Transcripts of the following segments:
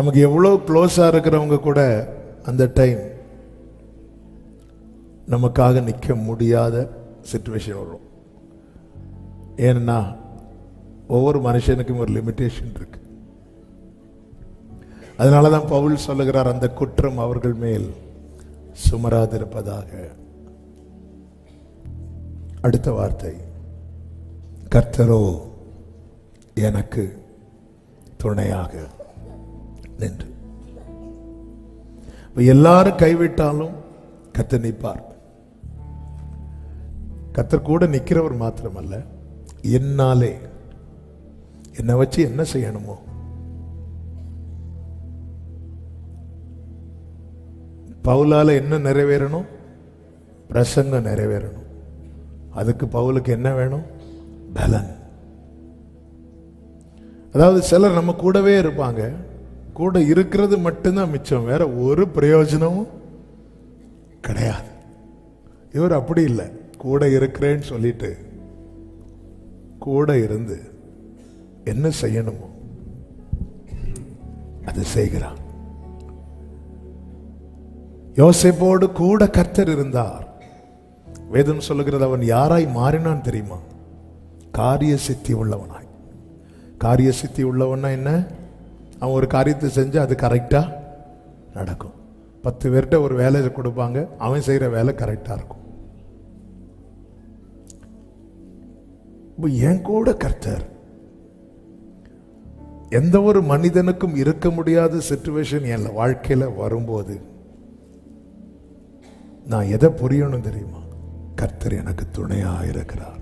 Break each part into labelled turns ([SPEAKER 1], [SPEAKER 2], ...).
[SPEAKER 1] நமக்கு எவ்வளோ க்ளோஸாக இருக்கிறவங்க கூட அந்த டைம் நமக்காக நிற்க முடியாத சுச்சுவேஷன் வரும். ஏன்னா ஒவ்வொரு மனுஷனுக்கும் ஒரு லிமிட்டேஷன் இருக்கு. அதனால தான் பவுல் சொல்லுகிறார் அந்த குற்றம் அவர்கள் மேல் சுமராதிருப்பதாக. அடுத்த வார்த்தை. கர்த்தரோ எனக்கு துணையாக. நின்று. எல்லாரும் கைவிட்டாலும் கத்தர் நிற்பார். கத்தர் கூட நிற்கிறவர் மாத்திரமல்ல என்னாலே என்னை வச்சு என்ன செய்யணுமோ? பவுலால என்ன நிறைவேறணும்? பிரசங்கம் நிறைவேறணும். அதுக்கு பவுலுக்கு என்ன வேணும்? பலன். அதாவது சிலர் நம்ம கூடவே இருப்பாங்க கூட இருக்கிறது மட்டும்தான் மிச்சம். வேற ஒரு பிரயோஜனமும் கிடையாது. இவர் அப்படி இல்லை. கூட இருக்கிறேன்னு சொல்லிட்டு கூட இருந்து என்ன செய்யணுமோ அது செய்கிறான். யோசிப்போடு கூட கர்த்தர் இருந்தார். வேதம் சொல்லுகிறது அவன் யாராய் மாறினான் தெரியுமா? காரிய சித்தி உள்ளவனாய். காரிய சித்தி உள்ளவன்னா என்ன? அவன் ஒரு காரியத்தை செஞ்சு அது கரெக்டாக நடக்கும். பத்து பேர்கிட்ட ஒரு வேலையை கொடுப்பாங்க அவன் செய்கிற வேலை கரெக்டாக இருக்கும். இப்போ என் கூட கர்த்தர் எந்த ஒரு மனிதனுக்கும் இருக்க முடியாத சுச்சுவேஷன் என் வாழ்க்கையில் வரும்போது நான் எதை புரியணும் தெரியுமா? கர்த்தர் எனக்கு துணையாக இருக்கிறார்.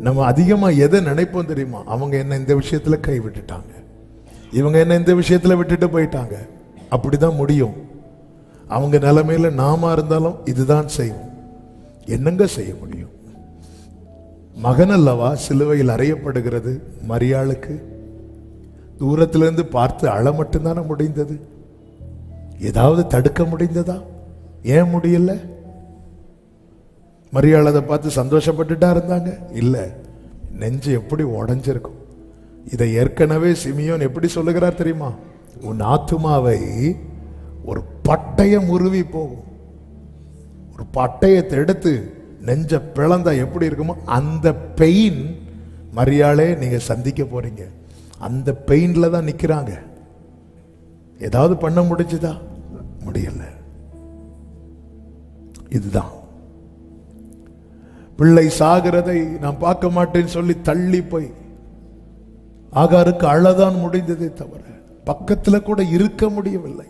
[SPEAKER 1] நம்ம அதிகமாக எதை நினைப்போம் தெரியுமா? அவங்க என்ன இந்த விஷயத்துல கைவிட்டுட்டாங்க. இவங்க என்ன இந்த விஷயத்தில் விட்டுட்டு போயிட்டாங்க? அப்படிதான் முடியும். அவங்க நிலைமையில் நாம இருந்தாலும் இதுதான் செய்வோம். என்னங்க செய்ய முடியும்? மகன் அல்லவா சிலுவையில் அறையப்படுகிறது மரியாளுக்கு? தூரத்திலிருந்து பார்த்து அழ மட்டும்தானே முடிந்தது? ஏதாவது தடுக்க முடிந்ததா? ஏன் முடியல? மரியாள் அதை பார்த்து சந்தோஷப்பட்டுட்டா இருந்தாங்க? இல்லை நெஞ்சு எப்படி உடஞ்சிருக்கும்? இதை ஏற்கனவே சிமியோன் எப்படி சொல்லுகிறார் தெரியுமா? உன் ஆத்துமாவை ஒரு பட்டயம் உருவி போகும். ஒரு பட்டயத்தை எடுத்து நெஞ்ச பிளந்தா எப்படி இருக்குமோ அந்த பெயின் மரியாளே நீங்க சந்திக்க போறீங்க. அந்த பெயினில் தான் நிக்கிறாங்க. ஏதாவது பண்ண முடிஞ்சுதா? முடியல. இதுதான். பிள்ளை சாகிறதை நான் பார்க்க மாட்டேன்னு சொல்லி தள்ளி போய் ஆகாருக்கு அழதான் முடிந்ததே தவிர பக்கத்தில் கூட இருக்க முடியவில்லை.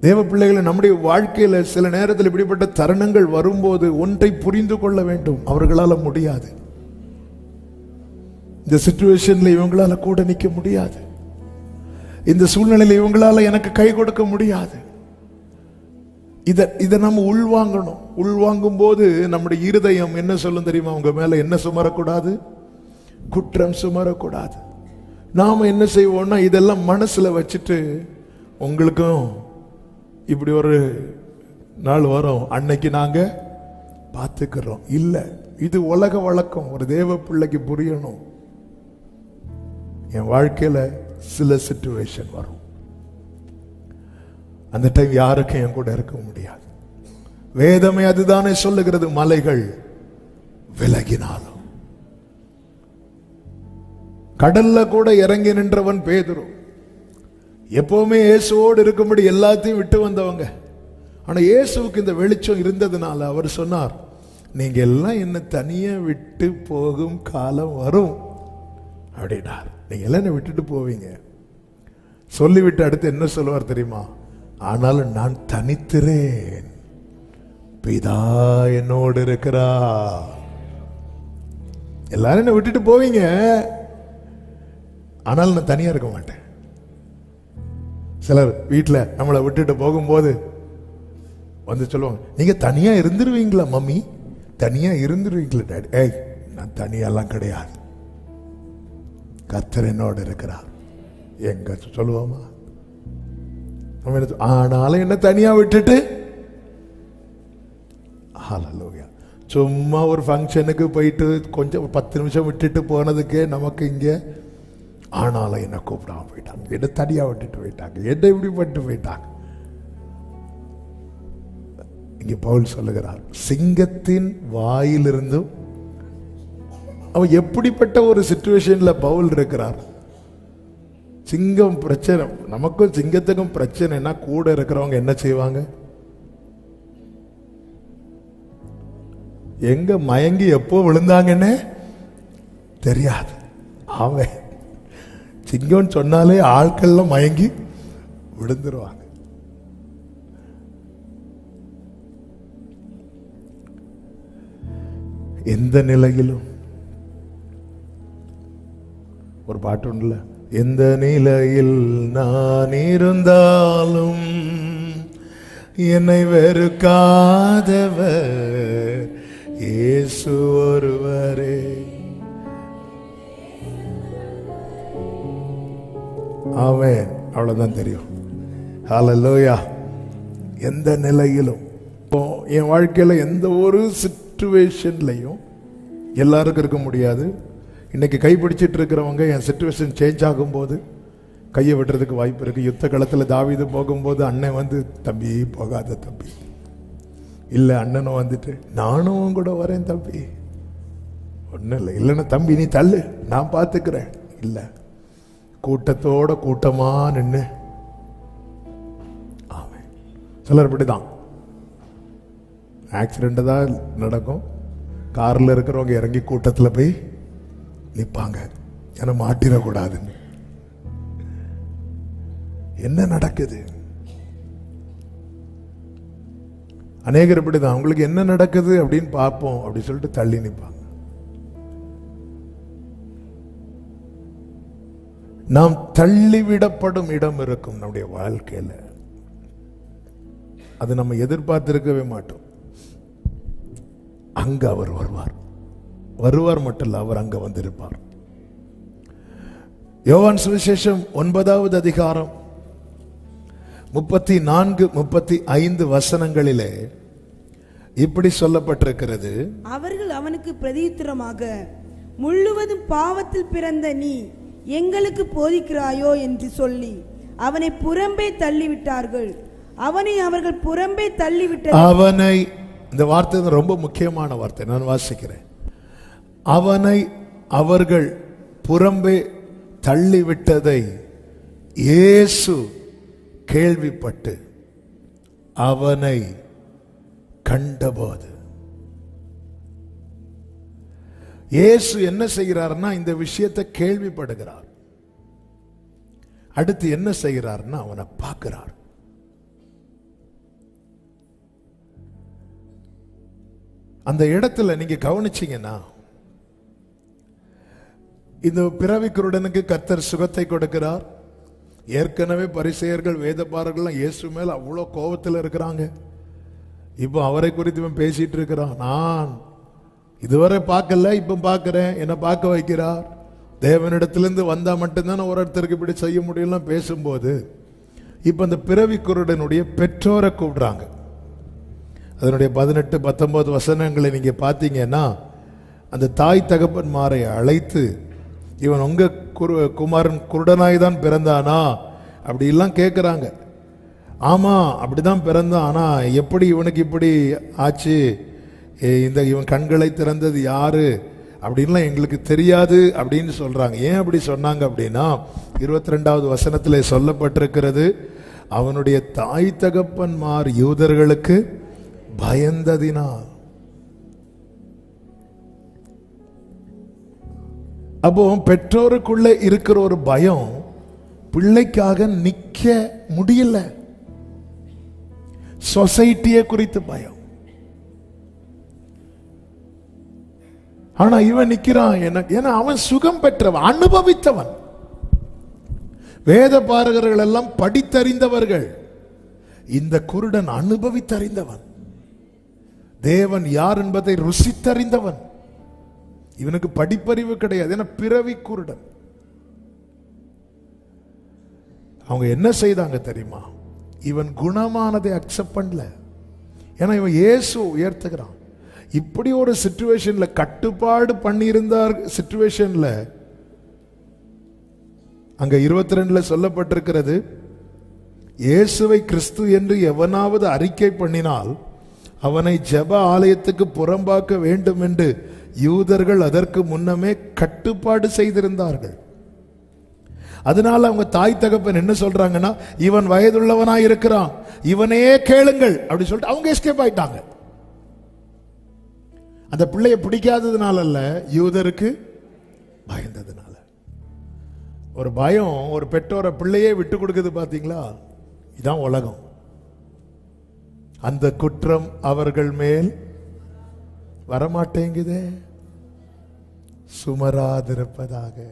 [SPEAKER 1] தேவ பிள்ளைகளை நம்முடைய வாழ்க்கையில சில நேரத்தில் இப்படிப்பட்ட தருணங்கள் வரும்போது ஒன்றை புரிந்து கொள்ள வேண்டும். அவர்களால் முடியாது. இந்த சுச்சுவேஷன்ல இவங்களால கூட நிற்க முடியாது. இந்த சூழ்நிலையில் இவங்களால எனக்கு கை கொடுக்க முடியாது. இதை இதை நம்ம உள்வாங்கணும். உள்வாங்கும் போது நம்முடைய இருதயம் என்ன சொல்லும் தெரியுமா? உங்கள் மேலே என்ன சுமரக்கூடாது? குற்றம் சுமரக்கூடாது. நாம் என்ன செய்வோம்னா இதெல்லாம் மனசில் வச்சுட்டு உங்களுக்கும் இப்படி ஒரு நாள் வரும். அன்னைக்கு நாங்கள் பார்த்துக்கிறோம் இல்லை இது உலக வழக்கம். ஒரு தேவ பிள்ளைக்கு புரியணும். என் வாழ்க்கையில் சில சுச்சுவேஷன் வரும். அந்த டைம் யாருக்கும் என் கூட இருக்க முடியாது. வேதமே அதுதானே சொல்லுகிறது. மலைகள் விலகினாலும். கடல்ல கூட இறங்கி நின்றவன் பேதுரும் எப்பவுமே இயேசுவோடு இருக்கும்படி எல்லாத்தையும் விட்டு வந்தவங்க. ஆனால் இயேசுவுக்கு இந்த வெளிச்சம் இருந்ததுனால அவர் சொன்னார் நீங்க எல்லாம் என்ன தனியாக விட்டு போகும் காலம் வரும். அப்படின்னார். நீங்க எல்லாம் என்னை விட்டுட்டு போவீங்க. சொல்லிவிட்டு அடுத்து என்ன சொல்லுவார் தெரியுமா? ஆனாலும் நான் தனித்திறேன். பிதா என்னோடு இருக்கிறா எல்லாரும் என்ன விட்டுட்டு போவீங்க. ஆனாலும் நான் தனியா இருக்க மாட்டேன். சிலர் வீட்டில் நம்மளை விட்டுட்டு போகும்போது வந்து சொல்லுவாங்க நீங்க தனியா இருந்துருவீங்களா மம்மி? தனியா இருந்துருவீங்களா டேடி? ஏய் நான் தனியாலாம் கிடையாது. கத்தர் என்னோடு இருக்கிறார். எங்க சொல்லுவோமா? நம்ம ஆனாலும் என்ன தனியாக விட்டுட்டு. ஹalleluya சும்மா ஒரு ஃபங்க்ஷனுக்கு போயிட்டு கொஞ்சம் பத்து நிமிஷம் விட்டுட்டு போனதுக்கே நமக்கு இங்கே ஆனாலும் என்னை கூப்பிடாம போயிட்டாங்க. என்ன தனியாக விட்டுட்டு போயிட்டாங்க. என்ன இப்படி பண்ணிட்டு போயிட்டாங்க. இங்கே பவுல் சொல்லுகிறார் சிங்கத்தின் வாயிலிருந்தும் அவன் எப்படிப்பட்ட ஒரு சுச்சுவேஷனில் பவுல் இருக்கிறார்? சிங்கம் பிரச்சனை. நமக்கும் சிங்கத்துக்கும் பிரச்சனைனா கூட இருக்கிறவங்க என்ன செய்வாங்க? எங்க மயங்கி எப்போ விழுந்தாங்கன்னு? தெரியாது. அவன் சிங்கம்னு சொன்னாலே ஆட்கள்லாம் மயங்கி விழுந்துருவாங்க. எந்த நிலையிலும் ஒரு பாட்டு உண்டுல? எந்த நிலையில் நான் இருந்தாலும் என்னை வெறுக்காதவர். இயேசு ஒருவரே. அவன் அவ்வளவுதான் தெரியும். ஹalleluya எந்த நிலையிலும் இப்போ என் வாழ்க்கையில எந்த ஒரு சுச்சுவேஷன்லையும் எல்லாருக்கும் இருக்க முடியாது. இன்றைக்கி கைப்பிடிச்சிட்டு இருக்கிறவங்க என் சுச்சுவேஷன் சேஞ்ச் ஆகும்போது கையை விடுறதுக்கு வாய்ப்பு இருக்குது யுத்த காலத்தில் தாவிது போகும்போது அண்ணன் வந்து தம்பி போகாத தம்பி. இல்லை அண்ணனும் வந்துட்டு நானும் கூட வரேன் தம்பி. ஒன்றும் இல்லை. இல்லைன்னா தம்பி நீ தள்ளு. நான் பார்த்துக்கிறேன் இல்லை. கூட்டத்தோட கூட்டமாக நின்று ஆமாம் சிலர் இப்படிதான். ஆக்சிடெண்ட்டு தான் நடக்கும். காரில் இருக்கிறவங்க இறங்கி கூட்டத்தில் போய் நிற்பாங்க. ஏன்னா மாட்டிடக்கூடாதுன்னு என்ன நடக்குது? அநேகர் இப்படிதான். அவங்களுக்கு என்ன நடக்குது? அப்படின்னு பார்ப்போம். அப்படி சொல்லிட்டு தள்ளி நிற்பாங்க. நாம் தள்ளிவிடப்படும் இடம் இருக்கும் நம்முடைய வாழ்க்கையில. அது நம்ம எதிர்பார்த்திருக்கவே மாட்டோம். அங்கு அவர் வருவார். வருவார் மட்டும் இல்ல அவர் அங்க வந்திருப்பார். யோவான் சுவிசேஷம் ஒன்பதாவது அதிகாரம் முப்பத்தி நான்கு முப்பத்தி ஐந்து வசனங்களிலே இப்படி சொல்லப்பட்டிருக்கிறது.
[SPEAKER 2] அவர்கள் அவனுக்கு பிரதியுத்தரமாக முழுவதும் பாவத்தில் பிறந்த நீ எங்களுக்கு போதிக்கிறாயோ? என்று சொல்லி அவனை புறம்பே தள்ளிவிட்டார்கள். அவனை அவர்கள் புறம்பே தள்ளிவிட்ட
[SPEAKER 1] அவனை இந்த வார்த்தை ரொம்ப முக்கியமான வார்த்தை நான் வாசிக்கிறேன். அவனை அவர்கள் புறம்பே தள்ளிவிட்டதை இயேசு கேள்விப்பட்டு அவனை கண்டபோது. இயேசு என்ன செய்கிறார்னா இந்த விஷயத்தை கேள்விப்படுகிறார். அடுத்து என்ன செய்கிறார்னா அவனை பார்க்கிறார். அந்த இடத்துல நீங்க கவனிச்சீங்கன்னா இந்த பிறவி குருடனுக்கு சுகத்தை கொடுக்கிறார். ஏற்கனவே பரிசெயர்கள் வேதப்பாரர்கள்லாம் இயேசு மேல் அவ்வளோ கோபத்தில் இருக்கிறாங்க. இப்போ அவரை குறித்து இவன் பேசிட்டு இருக்கிறான். நான் இதுவரை பார்க்கல இப்போ பார்க்குறேன். என்னை பார்க்க வைக்கிறார். தேவனிடத்திலேருந்து வந்தால் மட்டும்தான் ஒரு ஒருத்தருக்கு இப்படி செய்ய முடியலாம் பேசும்போது இப்போ அந்த பிறவி குருடனுடைய பெற்றோரை கூப்பிடுறாங்க. அதனுடைய பதினெட்டு பத்தொம்போது வசனங்களை நீங்கள் பார்த்தீங்கன்னா அந்த தாய் தகப்பன்மாரை அழைத்து இவன் உங்கள் குரு குமாரன் குருடனாய் தான் பிறந்தானா? அப்படிலாம் கேட்குறாங்க கேட்குறாங்க அப்படி அப்படிதான் பிறந்தான். ஆனால் எப்படி இவனுக்கு இப்படி ஆச்சு? ஏ, இந்த இவன் கண்களை திறந்தது யாரு? அப்படின்லாம் எங்களுக்கு தெரியாது அப்படின்னு சொல்கிறாங்க ஏன் அப்படி சொன்னாங்க அப்படின்னா இருபத்தி ரெண்டாவது வசனத்தில் சொல்லப்பட்டிருக்கிறது அவனுடைய தாய் தகப்பன்மார் யூதர்களுக்கு பயந்ததினால். அப்போ பெற்றோருக்குள்ள இருக்கிற ஒரு பயம் பிள்ளைக்காக நிக்க முடியல. சொசைட்டியை குறித்து பயம். ஆனா இவன் நிக்கிறான் எனக்கு ஏன்னா அவன் சுகம் பெற்றவன் அனுபவித்தவன். வேத பாரகர்கள் எல்லாம் படித்தறிந்தவர்கள். இந்த குருடன் அனுபவித்தறிந்தவன். தேவன் யார் என்பதை ருசித்தறிந்தவன். இவனுக்கு படிப்பறிவு கிடையாது. ஏன்னா பிறவி குருடன். அவங்க என்ன செய்தாங்க தெரியுமா? இவன் குணமானதை அக்செப்ட் பண்ணல. ஏன்னா இவன் இயேசு உயர்த்துகிறான். இப்படி ஒரு சுச்சுவேஷனில் கட்டுப்பாடு பண்ணியிருந்தார் சுச்சுவேஷனில் அங்க இருபத்தி ரெண்டுல சொல்லப்பட்டிருக்கிறது இயேசுவை கிறிஸ்து என்று எவனாவது அறிக்கை பண்ணினால் அவனை ஜெப ஆலயத்துக்கு புறம்பாக்க வேண்டும் என்று யூதர்கள் அதற்கு முன்னமே கட்டுப்பாடு செய்திருந்தார்கள். அதனால அவங்க தாய் தகப்பன் என்ன சொல்றாங்கன்னா இவன் வயதுள்ளவனா இருக்கிறான். இவனே கேளுங்கள். அப்படி சொல்லிட்டு அவங்க எஸ்கேப் ஆயிட்டாங்க. அந்த பிள்ளைய பிடிக்காததுனால அல்ல யூதருக்கு பயந்ததுனால. ஒரு பயம் ஒரு பெற்றோரை பிள்ளையே விட்டு கொடுக்குது பாத்தீங்களா? இதான் உலகம். அந்த குற்றம் அவர்கள் மேல் வரமாட்டேங்குதே. சுமராதிருப்பதாக.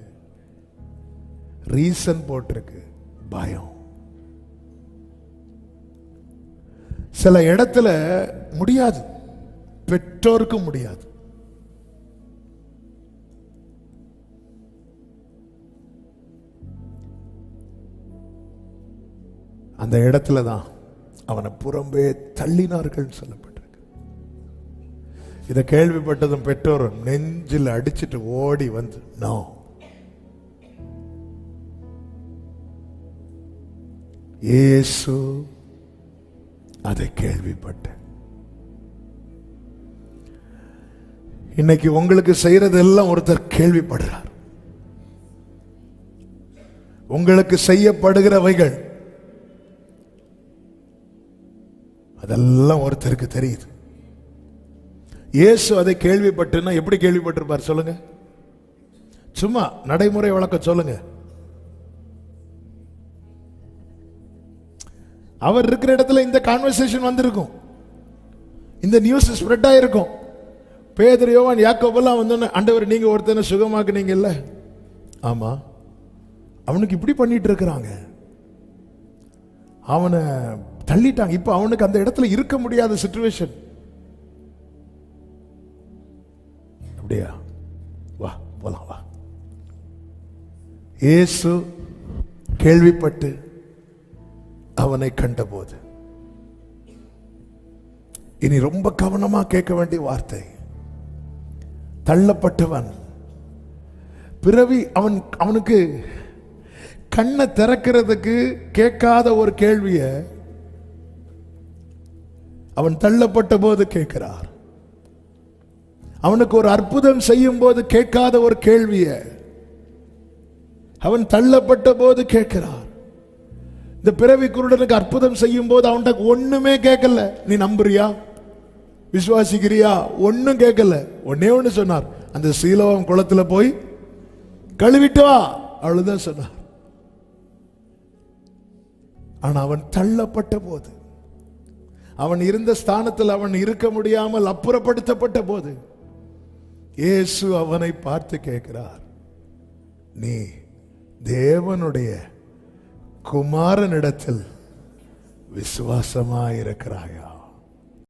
[SPEAKER 1] ரீசன் போட்டிருக்கு. பயம். சில இடத்துல முடியாது. பெற்றோருக்கு முடியாது. அந்த இடத்துல தான் அவனை புறம்பே தள்ளினார்கள் சொல்லப்படும். இதை கேள்விப்பட்டதும் பெற்றோரும் நெஞ்சில் அடிச்சிட்டு ஓடி வந்து நோ. ஏசு அதை கேள்விப்பட்டேன் இன்னைக்கு உங்களுக்கு செய்யறதெல்லாம் ஒருத்தர் கேள்விப்படுறார். உங்களுக்கு செய்யப்படுகிறவைகள் அதெல்லாம் ஒருத்தருக்கு தெரியுது. இயேசு அதை கேள்விப்பட்டுன்னா எப்படி கேள்விப்பட்டிருப்பார் சொல்லுங்க? சும்மா நடைமுறை வழக்கம் சொல்லுங்க. அவர் இருக்கிற இடத்துல இந்த கான்வர்சேஷன் வந்திருக்கும். இந்த நியூஸ் ஸ்ப்ரெட் ஆயிருக்கும். பேதர் யோவான் யாக்கோபெல்லாம் வந்தோன்னு ஆண்டவர் நீங்க ஒருத்தனை சுகமாக்குனீங்கல்ல? ஆமா. அவனுக்கு இப்படி பண்ணிட்டு இருக்கிறாங்க. அவனை தள்ளிட்டாங்க. இப்போ அவனுக்கு அந்த இடத்துல இருக்க முடியாத சுச்சுவேஷன் அப்படியா? வா போலாம் வா. இயேசு கேள்விப்பட்டு அவனை கண்டபோது இனி ரொம்ப கவனமா கேட்க வேண்டிய வார்த்தை. தள்ளப்பட்டவன். பிறவி அவன் அவனுக்கு கண்ணை திறக்கிறதுக்கு கேட்காத ஒரு கேள்விய அவன் தள்ளப்பட்ட போது கேட்கிறார். அவனுக்கு ஒரு அற்புதம் செய்யும் போது கேட்காத ஒரு கேள்விய அவன் தள்ளப்பட்ட போது கேட்கிறார். இந்த பிறவி குருடனுக்கு அற்புதம் செய்யும் போது அவன்கிட்ட ஒண்ணுமே கேட்கல. நீ நம்புறியா? விசுவாசிக்கிறியா? ஒன்னும் கேட்கல. ஒன்னே ஒண்ணு சொன்னார். அந்த சீலவம் குளத்துல போய் கழுவிட்டு வா அவ்வளவுதான் சொன்னார். ஆனா அவன் தள்ளப்பட்ட போது அவன் இருந்த ஸ்தானத்தில் அவன் இருக்க முடியாமல் அப்புறப்படுத்தப்பட்ட போது இயேசு அவனை பார்த்து கேட்கிறார் நீ தேவனுடைய குமாரனிடத்தில் விசுவாசமாயிருக்கிறாயா?